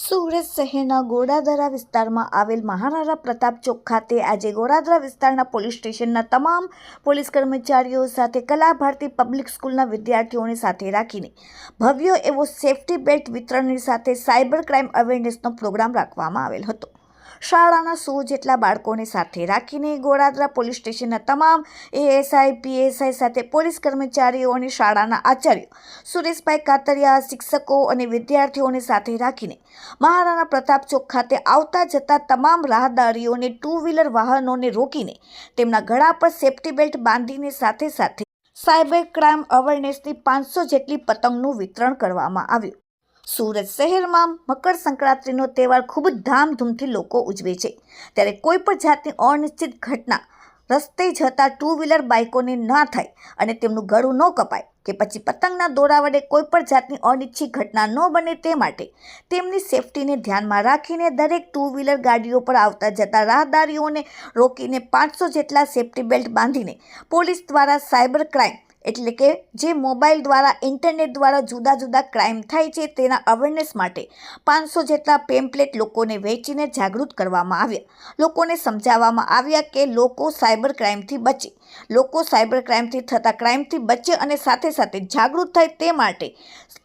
સુરત શહેરના ગોડાદરા વિસ્તારમાં આવેલ મહારાણા પ્રતાપ ચોક ખાતે આજે ગોડાદરા વિસ્તારના પોલીસ સ્ટેશનના તમામ પોલીસ કર્મચારીઓ સાથે કલા ભારતી પબ્લિક સ્કૂલના વિદ્યાર્થીઓને સાથે રાખીને ભવ્ય એવો સેફટી બેલ્ટ વિતરણની સાથે સાયબર ક્રાઇમ અવેરનેસનો પ્રોગ્રામ રાખવામાં આવેલ હતો. શાળાના સો જેટલા બાળકોને સાથે રાખીને ગોળાદરા પોલીસ સ્ટેશનના તમામ એએસઆઈ, પીએસઆઈ સાથે પોલીસ કર્મચારીઓ અને શાળાના આચાર્યો, સુરેશભાઈ કાતરિયા, શિક્ષકો અને વિદ્યાર્થીઓને સાથે રાખીને મહારાણા પ્રતાપ ચોક ખાતે આવતા જતા તમામ રાહદારીઓને ટુ વ્હીલર વાહનોને રોકીને તેમના ગળા પર સેફટી બેલ્ટ બાંધીને સાથે સાથે સાયબર ક્રાઇમ અવેરનેસની પાંચસો જેટલી પતંગનું વિતરણ કરવામાં આવ્યું. સુરત શહેરમાં મકર સંક્રાંતિનો તહેવાર ખૂબ જ ધામધૂમથી લોકો ઉજવે છે. ત્યારે કોઈ પણ જાતની અનિશ્ચિત ઘટના રસ્તે જતા ટુ વ્હીલર બાઇકોને ના થાય અને તેમનું ગળું ન કપાય કે પછી પતંગના દોરા વડે કોઈ પણ જાતની અનિચ્છિત ઘટના ન બને તે માટે તેમની સેફટીને ધ્યાનમાં રાખીને દરેક ટુ વ્હીલર ગાડીઓ પર આવતા જતા રાહદારીઓને રોકીને પાંચસો જેટલા સેફટી બેલ્ટ બાંધીને પોલીસ દ્વારા સાયબર ક્રાઇમ એટલે કે જે મોબાઈલ દ્વારા, ઇન્ટરનેટ દ્વારા જુદા જુદા ક્રાઇમ થાય છે તેના અવેરનેસ માટે પાંચસો જેટલા પેમ્પલેટ લોકોને વેચીને જાગૃત કરવામાં આવ્યા. લોકોને સમજાવવામાં આવ્યા કે લોકો સાયબર ક્રાઇમથી બચે. લોકો સાયબર ક્રાઇમથી થતા ક્રાઇમથી બચે અને સાથે સાથે જાગૃત થાય તે માટે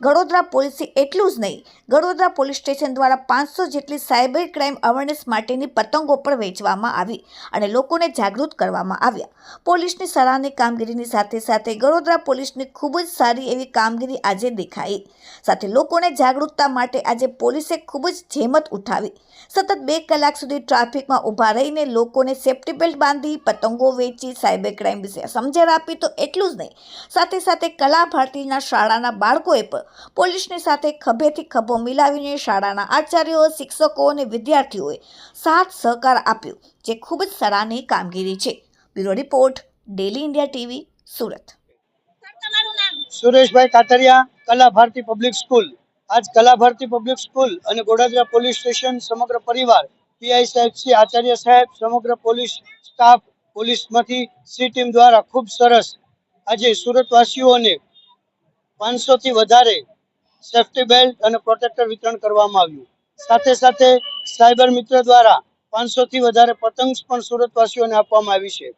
ગડોદરા પોલીસે એટલું જ નહીં, ગડોદરા પોલીસ સ્ટેશન દ્વારા પાંચસો જેટલી સાયબર ક્રાઇમ અવેરનેસ માટેની પતંગો પણ વેચવામાં આવી અને લોકોને જાગૃત કરવામાં આવ્યા. પોલીસની સરાહની કામગીરીની સાથે સાથે ગડોદરા પોલીસની ખૂબ જ સારી એવી કામગીરી આજે દેખાઈ. સાથે લોકોને જાગૃતતા માટે આજે પોલીસે ખૂબ જ જહેમત ઉઠાવી. સતત બે કલાક સુધી ટ્રાફિકમાં ઊભા રહીને લોકોને સેફ્ટી બેલ્ટ બાંધી, પતંગો વેચી, સાયબર ક્રાઇમ વિશે સમજણ આપી તો એટલું જ નહીં. સાથે સાથે કલા ભારતીના શાળાના બાળકોએ પણ પોલીસની સાથે ખભેથી ખભો મિલાવીને શાળાના આચાર્યો, શિક્ષકો અને વિદ્યાર્થીઓએ સાથ સહકાર આપ્યો, જે ખૂબ જ સરાહનીય કામગીરી છે. Bureau report, daily India TV, Surat. Sureshbhai Katariya Kala Bharati public school આજ કલા ભારતી પબ્લિક સ્કૂલ અને ગોડાદરા પોલીસ સ્ટેશન સમગ્ર પરિવાર, પીઆઈ સાહેબ શ્રી આચાર્ય સાહેબ, સમગ્ર પોલીસ સ્ટાફ પોલીસમાંથી સી ટીમ દ્વારા ખૂબ સરસ આજે સુરતવાસીઓને પાંચસો થી વધારે સેફટી બેલ્ટ અને પ્રોટેક્ટર વિતરણ કરવામાં આવ્યું. સાથે સાથે સાયબર મિત્ર દ્વારા પાંચસો થી વધારે પતંગ પણ સુરતવાસીઓને આપવામાં આવી છે.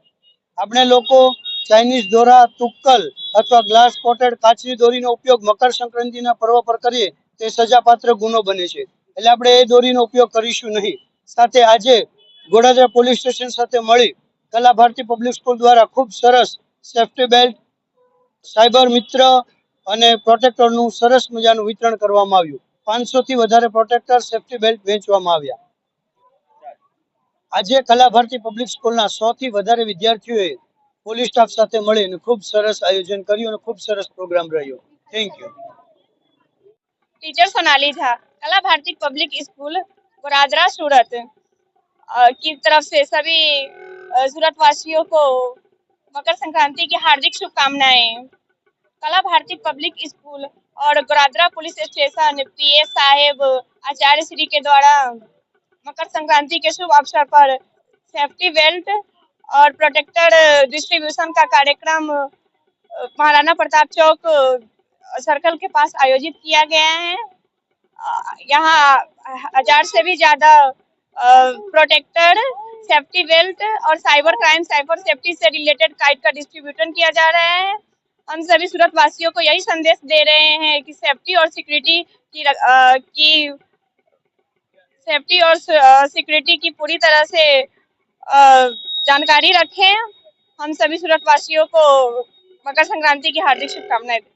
આપણે લોકો ચાઇનીઝ દોરા તુક્કલ અથવા ગ્લાસ કોટેડ કાચની દોરીનો ઉપયોગ મકર સંક્રાંતિના પર્વ પર કરીએ, તે સજાપાત્ર ગુનો બને છે. એટલે આપણે એ દોરીનો ઉપયોગ કરીશું નહીં. સાથે આજે ગોડાદરા પોલીસ સ્ટેશન સાથે મળી કલા ભારતી પબ્લિક સ્કૂલ દ્વારા ખૂબ સરસ સેફ્ટી બેલ્ટ, સાયબર મિત્ર અને પ્રોટેક્ટરનું સરસ મજાનું વિતરણ કરવામાં આવ્યું. પાંચસોથી વધારે પ્રોટેક્ટર સેફ્ટી બેલ્ટ વેચવામાં આવ્યા. આજે કલા ભારતી પબ્લિક સ્કૂલના સો થી વધારે વિદ્યાર્થીઓએ પોલીસ સ્ટાફ સાથે મળીને ખૂબ સરસ આયોજન કર્યું અને ખૂબ સરસ પ્રોગ્રામ રહ્યો thank you teacher Sonali Jha Kala Bharati public school Goradara Surat अ, की तरफ से सभी अ, सूरत वासियों को मकर संक्रांति की हार्दिक शुभकामनाएं कला भारती पब्लिक स्कूल और गोरादरा पुलिस स्टेशन पीए साहेब आचार्य श्री के द्वारा मकर संक्रांति के शुभ अवसर पर सेफ्टी बेल्ट और प्रोटेक्टर डिस्ट्रीब्यूशन का कार्यक्रम महाराणा प्रताप चौक सर्कल के पास आयोजित किया गया है। यहाँ हज़ार से भी ज़्यादा प्रोटेक्टर सेफ्टी बेल्ट और साइबर क्राइम साइबर सेफ्टी से रिलेटेड काइट का डिस्ट्रीब्यूशन किया जा रहा है। हम सभी सूरत वासियों को यही संदेश दे रहे हैं कि सेफ्टी और सिक्योरिटी की की सेफ्टी और सिक्योरिटी की पूरी तरह से अ, जानकारी रखें हम सभी सूरत वासियों को मकर संक्रांति की हार्दिक शुभकामनाएं देते हैं।